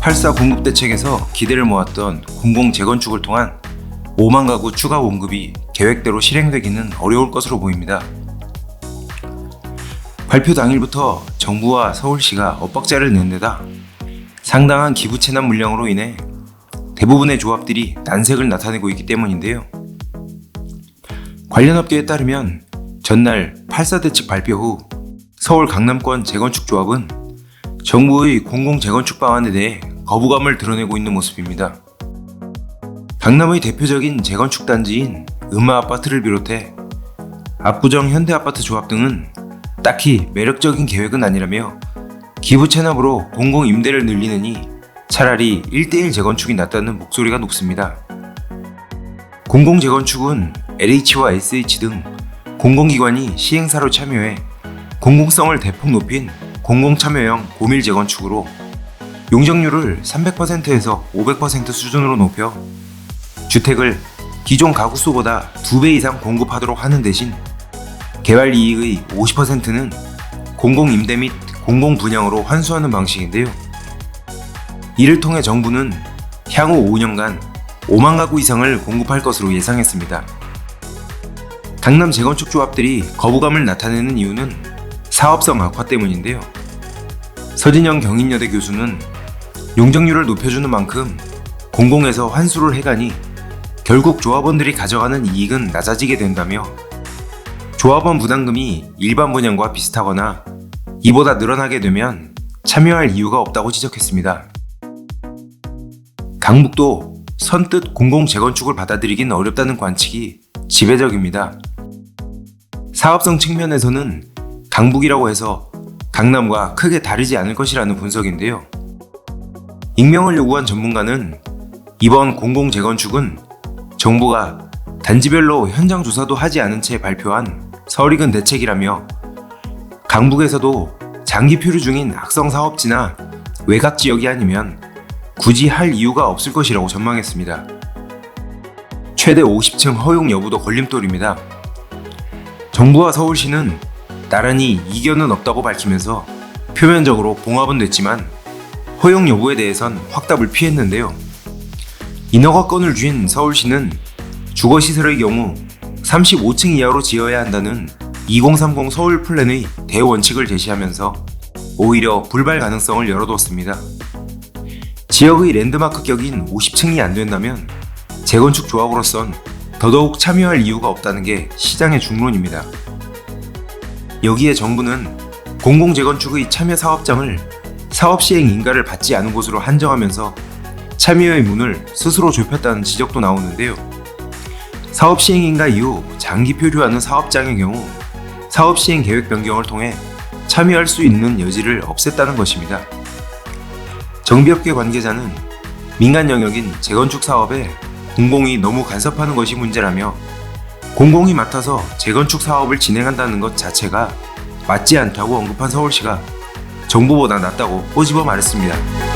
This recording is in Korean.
8사 공급 대책에서 기대를 모았던 공공 재건축을 통한 5만 가구 추가 공급이 계획대로 실행되기는 어려울 것으로 보입니다. 발표 당일부터 정부와 서울시가 엇박자를 낸 데다 상당한 기부 체납 물량으로 인해 대부분의 조합들이 난색을 나타내고 있기 때문인데요. 관련 업계에 따르면 전날 8사 대책 발표 후 서울 강남권 재건축 조합은 정부의 공공 재건축 방안에 대해 거부감을 드러내고 있는 모습입니다. 강남의 대표적인 재건축 단지인 음마 아파트를 비롯해 압구정 현대 아파트 조합 등은 딱히 매력적인 계획은 아니라며 기부 체납으로 공공 임대를 늘리느니 차라리 1대1 재건축이 낫다는 목소리가 높습니다. 공공 재건축은 LH와 SH 등 공공기관이 시행사로 참여해 공공성을 대폭 높인 공공참여형 고밀 재건축으로 용적률을 300%에서 500% 수준으로 높여 주택을 기존 가구 수보다 2배 이상 공급하도록 하는 대신 개발 이익의 50%는 공공 임대 및 공공 분양으로 환수하는 방식인데요. 이를 통해 정부는 향후 5년간 5만 가구 이상을 공급할 것으로 예상했습니다. 강남 재건축 조합들이 거부감을 나타내는 이유는 사업성 악화 때문인데요. 서진영 경인여대 교수는 용적률을 높여주는 만큼 공공에서 환수를 해가니 결국 조합원들이 가져가는 이익은 낮아지게 된다며 조합원 부담금이 일반 분양과 비슷하거나 이보다 늘어나게 되면 참여할 이유가 없다고 지적했습니다. 강북도 선뜻 공공 재건축을 받아들이긴 어렵다는 관측이 지배적입니다. 사업성 측면에서는 강북이라고 해서 강남과 크게 다르지 않을 것이라는 분석인데요. 익명을 요구한 전문가는 이번 공공 재건축은 정부가 단지별로 현장 조사도 하지 않은 채 발표한 설익은 대책이라며 강북에서도 장기 표류 중인 악성 사업지나 외곽 지역이 아니면 굳이 할 이유가 없을 것이라고 전망했습니다. 최대 50층 허용 여부도 걸림돌입니다. 정부와 서울시는 나란히 이견은 없다고 밝히면서 표면적으로 봉합은 됐지만 허용 여부에 대해선 확답을 피했는데요. 인허가권을 쥔 서울시는 주거시설의 경우 35층 이하로 지어야 한다는 2030 서울 플랜의 대원칙을 제시하면서 오히려 불발 가능성을 열어뒀습니다. 지역의 랜드마크 격인 50층이 안 된다면 재건축 조합으로선 더더욱 참여할 이유가 없다는 게 시장의 중론입니다. 여기에 정부는 공공재건축의 참여 사업장을 사업 시행 인가를 받지 않은 곳으로 한정하면서 참여의 문을 스스로 좁혔다는 지적도 나오는데요. 사업 시행 인가 이후 장기 표류하는 사업장의 경우 사업 시행 계획 변경을 통해 참여할 수 있는 여지를 없앴다는 것입니다. 정비업계 관계자는 민간 영역인 재건축 사업에 공공이 너무 간섭하는 것이 문제라며 공공이 맡아서 재건축 사업을 진행한다는 것 자체가 맞지 않다고 언급한 서울시가 정부보다 낫다고 꼬집어 말했습니다.